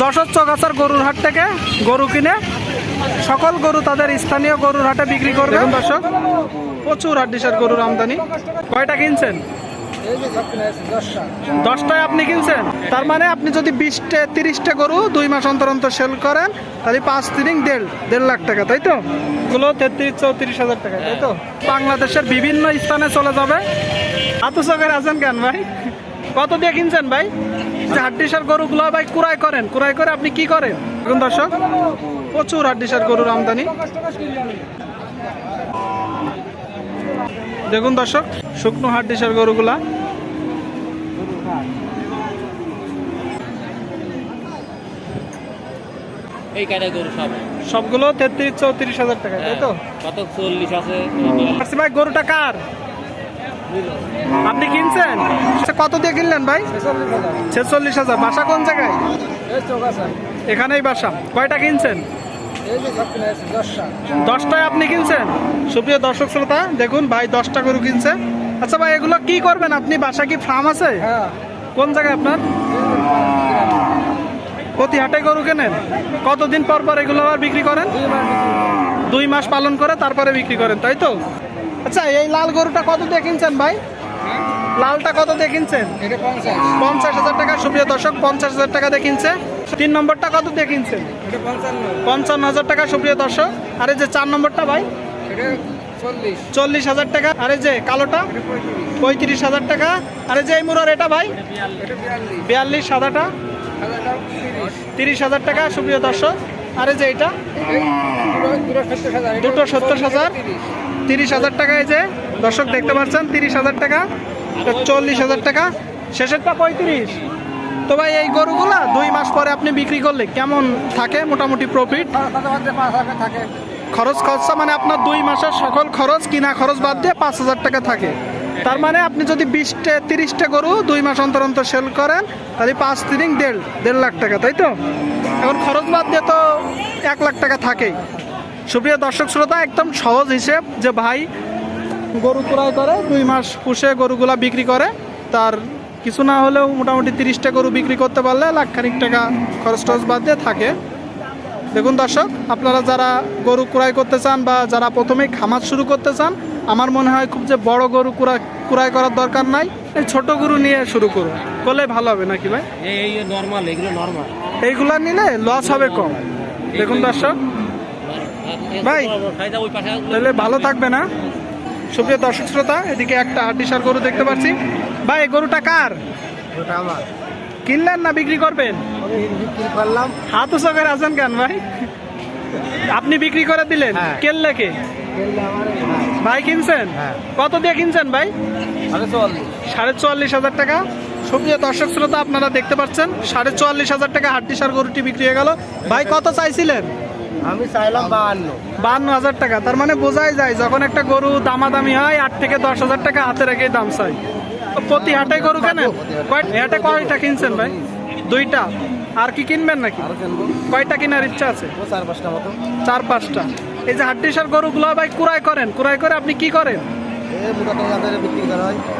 যশোর চৌগাছার গরুর হাট থেকে গরু কিনে সকল গরু তাদের স্থানীয় গরুর হাটে বিক্রি করবে। দর্শক প্রচুর হাড্ডিসার গরুর আমদানি। কয়টা কিনছেন? দশটায় আপনি কিনছেন? তার মানে আপনি যদি বিশটে তিরিশটা গরু দুই মাস অন্তর অন্তর সেল করেন তাহলে পাঁচ তিরিং দেড় দেড় লাখ টাকা তাই তো? এগুলো তেত্রিশ চৌত্রিশ হাজার টাকা তাই তো? বাংলাদেশের বিভিন্ন স্থানে চলে যাবে। এত চোখের আছেন কেন ভাই? কত দিয়ে কিনছেন ভাই? হাড্ডিসার গরুগুলো ভাই কুড়াই করেন। কুড়াই করে আপনি কি করেন? দেখুন দর্শক প্রচুর হাড্ডিসার গরুর আমদানি। দেখুন দর্শক শুকনো হাড্ডিসার গরুগুলা। এই ক্যাটাগরি সব। সবগুলো তেত্রিশ চৌত্রিশ হাজার টাকা তাই তো? কত চল্লিশ আছে? ভাই গরুটা কার? আপনি কিনছেন? আচ্ছা, কত দিয়ে কিনলেন ভাই? ছেচল্লিশ হাজার। বাসা কোন জায়গায়? এখানেই বাসা। কয়টা কিনছেন? দশটায় আপনি কিনছেন? সুপ্রিয় দর্শক শ্রোতা দেখুন ভাই দশটা গরু কিনছে। আচ্ছা ভাই এগুলো কি করবেন? আপনি বাসা কি ফার্ম আছে? কোন জায়গায় আপনার? প্রতি হাটে গরু কেনেন? কতদিন পর পর এগুলো আবার বিক্রি করেন? দুই মাস পালন করে তারপরে বিক্রি করেন তাই তো? আচ্ছা এই লাল গরুটা কত দিয়ে কিনছেন ভাই? লালটা কত দিয়ে কিনছেন? পঞ্চাশ। হাজার টাকা সুপ্রিয় দর্শক পঞ্চাশ হাজার টাকা দিয়ে কিনছে। তিন নম্বরটা কত দিয়ে কিনছেন? পঞ্চান্ন। হাজার টাকা সুপ্রিয় দর্শক। আর এই যে চার নম্বরটা ভাই? চল্লিশ। হাজার টাকা। আর এই যে কালোটা? পঁয়ত্রিশ। হাজার টাকা। আর এই যে এই মুরার এটা ভাই? বিয়াল্লিশ। সাদাটা তিরিশ। হাজার টাকা সুপ্রিয় দর্শক। আর এই যে এটা দুটো সত্তর হাজার। তিরিশ হাজার টাকা এই যে, দর্শক দেখতে পাচ্ছেন, তিরিশ হাজার টাকা চল্লিশ হাজার টাকা, শেষেরটা পঁয়ত্রিশ। তো ভাই, এই গরুগুলা দুই মাস পরে আপনি বিক্রি করলে কেমন থাকে? মোটামুটি প্রফিট থাকে খরচ খরচা মানে আপনার দুই মাসের সকল খরচ, কিনা খরচ বাদ দিয়ে পাঁচ হাজার টাকা থাকে। তার মানে আপনি যদি বিশটা, তিরিশটা গরু দুই মাস অন্তর অন্তর সেল করেন, তাহলে পাঁচ তিরিং দেড় দেড় লাখ টাকা, তাই তো? এখন খরচ বাদ দিয়ে তো এক লাখ টাকা থাকেই। সুপ্রিয় দর্শক শ্রোতা একদম সহজ হিসেব যে ভাই গরু ক্রয় করে দুই মাস পুষে গরুগুলা বিক্রি করে তার কিছু না হলেও মোটামুটি তিরিশটা গরু বিক্রি করতে পারলে লাখখানিক টাকা খরচ টরচ বাদ দিয়ে থাকে। দেখুন দর্শক আপনারা যারা গরু ক্রয় করতে চান বা যারা প্রথমেই খামার শুরু করতে চান আমার মনে হয় খুব যে বড় গরু ক্রয় ক্রয় করার দরকার নাই এই ছোট গরু নিয়ে শুরু করুন। করলে ভালো হবে নাকি ভাই? এই নর্মাল এগুলো নর্মাল এইগুলা নিলে লস হবে কম। দেখুন দর্শক ভাই। তাহলে ভালো থাকবে না? সুপ্রিয় দর্শক শ্রোতা এদিকে একটা হাড্ডিসার গরু দেখতে পাচ্ছি। ভাই গরুটা কার? কিনলেন না বিক্রি করবেন? করলাম। হাত উঁচকের আছেন কেন ভাই? আপনি বিক্রি করে দিলেন? হ্যাঁ। কেললে কে? ভাই কিনছেন? হ্যাঁ। কত দিয়ে কিনছেন ভাই? সাড়ে চুয়াল্লিশ। হাজার টাকা। সুপ্রিয় দর্শক শ্রোতা আপনারা দেখতে পাচ্ছেন সাড়ে চুয়াল্লিশ হাজার টাকা হাড্ডিসার গরুটি বিক্রি হয়ে গেল। ভাই কত চাইছিলেন? আমি চাইলাম বাহান্ন। বান্ন হাজার টাকা। তার মানে বোঝাই যায় যখন একটা গরু দামাদামি হয় আট থেকে দশ হাজার টাকা হাতে রেখেই দাম চাই। প্রতি হাটে গরু কেনেন? হাটে কয়টা কিনছেন ভাই? দুইটা। আর কি কিনবেন নাকি? কয়টা কেনার ইচ্ছা আছে? চার পাঁচটা মতো। চার পাঁচটা। এই যে হাড্ডিসার গরুগুলো ভাই কুড়াই করেন। কুড়াই করে আপনি কি করেন?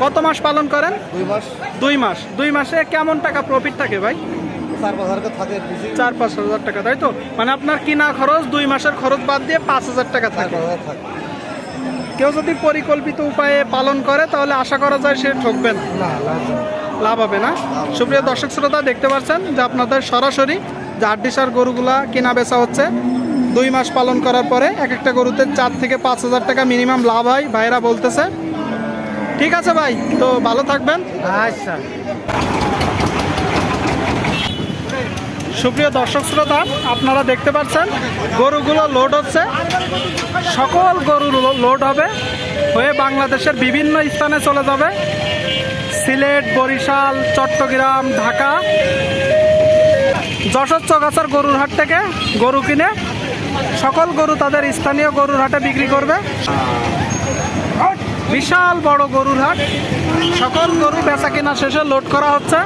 কত মাস পালন করেন? দুই মাস। দুই মাস। দুই মাসে কেমন টাকা প্রফিট থাকে ভাই? চার পাঁচ হাজার টাকা তাই তো? মানে আপনার কিনা খরচ দুই মাসের খরচ বাদ দিয়ে পাঁচ হাজার টাকা থাকে। কেউ যদি পরিকল্পিত উপায়ে পালন করে তাহলে আশা করা যায় সে ঠকবে না না। লাভ হবে না। সুপ্রিয় দর্শক শ্রোতা দেখতে পাচ্ছেন যে আপনাদের সরাসরি যে হাড্ডিসার গরুগুলা কেনা বেচা হচ্ছে দুই মাস পালন করার পরে এক একটা গরুতে চার থেকে পাঁচ হাজার টাকা মিনিমাম লাভ হয় ভাইরা বলতেছে। ঠিক আছে ভাই তো ভালো থাকবেন। আচ্ছা। সুপ্রিয় দর্শক শ্রোতা, আপনারা দেখতে পাচ্ছেন, গরুগুলো লোড হচ্ছে। সকল গরু লোড হবে। হয়ে বাংলাদেশের বিভিন্ন স্থানে চলে যাবে। সিলেট, বরিশাল, চট্টগ্রাম, ঢাকা। যশোর চৌগাছার গরুর হাট থেকে গরু কিনে সকল গরু তাদের স্থানীয় গরুর হাটে বিক্রি করবে। বিশাল বড় গরুর হাট। সকল গরু বেচা কেনা শেষে লোড করা হচ্ছে।